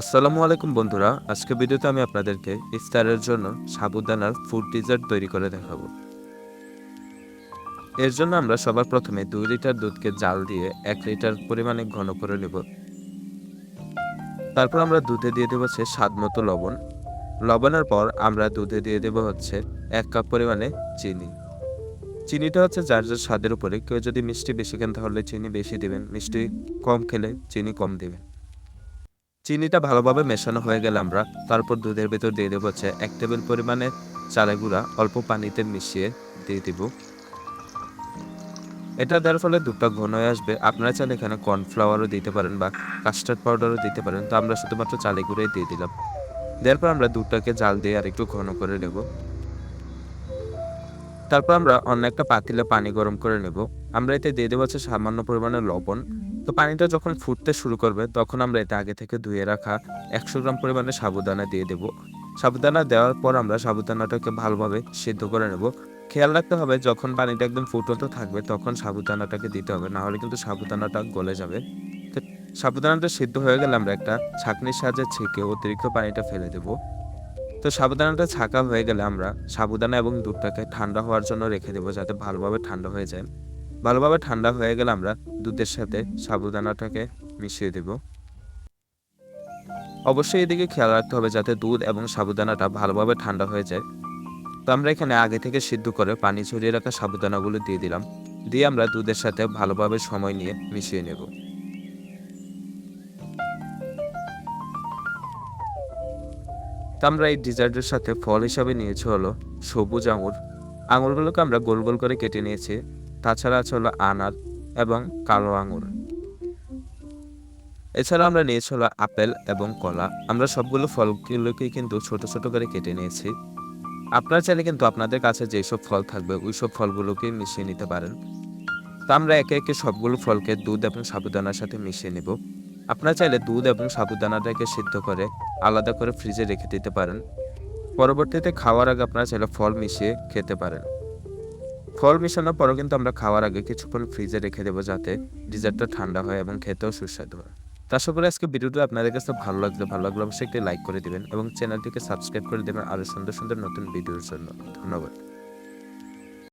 আসসালামু আলাইকুম বন্ধুরা, আজকে ভিডিওতে আমি আপনাদেরকে ইফতারের জন্য সাবুদানার ফুড ডিজার্ট তৈরি করে দেখাবো। এর জন্য আমরা সবার প্রথমে দুই লিটার দুধকে জাল দিয়ে এক লিটার পরিমাণে ঘন করে নেব। তারপর আমরা দুধে দিয়ে দেবো হচ্ছে স্বাদ মতো লবণ। লবণের পর আমরা দুধে দিয়ে দেবো হচ্ছে এক কাপ পরিমাণে চিনি। চিনিটা হচ্ছে যার যার স্বাদের উপরে। কেউ যদি মিষ্টি বেশি খান তাহলে চিনি বেশি দেবেন, মিষ্টি কম খেলে চিনি কম দিবেন। চিনিটা ভালোভাবে মেশানো হয়ে গেলে আমরা তারপর দুধের ভেতর দিয়ে দেবো হচ্ছে এক টেবিল পরিমাণে চালে গুঁড়া, অল্প পানিতে মিশিয়ে দিয়ে দিব। এটা দেওয়ার ফলে দুধটা ঘন হয়ে আসবে। আপনারা চাইলে এখানে কর্নফ্লাওয়ারও দিতে পারেন বা কাস্টার্ড পাউডারও দিতে পারেন। তো আমরা শুধুমাত্র চালে গুঁড়োই দিয়ে দিলাম। দেওয়ার পর আমরা দুধটাকে জাল দিয়ে আর একটু ঘন করে নেব। তারপর আমরা অন্য একটা পাতিলে পানি গরম করে নেব। আমরা এতে দিয়ে দেবো হচ্ছে সামান্য পরিমাণে লবণ। তো পানিটা যখন ফুটতে শুরু করবে, তখন আমরা এতে আগে থেকে ধুয়ে রাখা একশো গ্রাম পরিমাণে সাবুদানা দিয়ে দেব। সাবুদানা দেওয়ার পর আমরা সাবুদানাটাকে ভালোভাবে সিদ্ধ করে নেব। খেয়াল রাখতে হবে, যখন পানিটা একদম ফুটন্ত থাকবে, তখন সাবুদানাটাকে দিতে হবে। না হলে কিন্তু সাবুদানাটা গলে যাবে। তো সাবুদানাটা সিদ্ধ হয়ে গেলে আমরা একটা ছাঁকনির সাহায্যে ছেঁকে অতিরিক্ত পানিটা ফেলে দেব। তো সাবুদানাটা ছাঁকা হয়ে গেলে আমরা সাবুদানা এবং দুধটাকে ঠান্ডা হওয়ার জন্য রেখে দেবো যাতে ভালোভাবে ঠান্ডা হয়ে যায়। ভালোভাবে ঠান্ডা হয়ে গেলে আমরা দুধের সাথে সাবুদানাটাকে মিশিয়ে দেব। অবশ্যই এদিকে খেয়াল রাখতে হবে যাতে দুধ এবং সাবুদানাটা ভালোভাবে ঠান্ডা হয়ে যায়। তো আমরা এখানে আগে থেকে সিদ্ধ করে পানি ছড়িয়ে রাখা সাবুদানাগুলো দিয়ে দিলাম। দিয়ে আমরা দুধের সাথে ভালোভাবে সময় নিয়ে মিশিয়ে নেব। তো আমরা এই ডিজার্টের সাথে ফল হিসাবে নিয়েছি হলো সবুজ আঙুর। আঙুরগুলোকে আমরা গোল গোল করে কেটে নিয়েছি। তাছাড়া আছে হলো আনার এবং কালো আঙুর। এছাড়া আমরা নিয়েছি হলো আপেল এবং কলা। আমরা সবগুলো ফলগুলোকেই কিন্তু ছোট ছোট করে কেটে নিয়েছি। আপনারা চাইলে কিন্তু আপনাদের কাছে যেসব ফল থাকবে ওই সব ফলগুলোকে মিশিয়ে নিতে পারেন। তো আমরা একে একে সবগুলো ফলকে দুধ এবং সাবুদানার সাথে মিশিয়ে নেব। আপনারা চাইলে দুধ এবং সাবুদানাটাকে সিদ্ধ করে আলাদা করে ফ্রিজে রেখে দিতে পারেন। পরবর্তীতে খাওয়ার আগে আপনারা চাইলে ফল মিশিয়ে খেতে পারেন। ফল মিশানোর পরও কিন্তু আমরা খাওয়ার আগে কিছুক্ষণ ফ্রিজে রেখে দেবো যাতে ডিজার্টটা ঠান্ডা হয় এবং খেতেও সুস্বাদু হয়। তার করি আজকে ভিডিওটা আপনাদের কাছে ভালো লাগলে। ভালো লাগলে অবশ্যই একটি লাইক করে দেবেন এবং চ্যানেলটিকে সাবস্ক্রাইব করে দেবেন আরও সুন্দর সুন্দর নতুন ভিডিওর জন্য। ধন্যবাদ।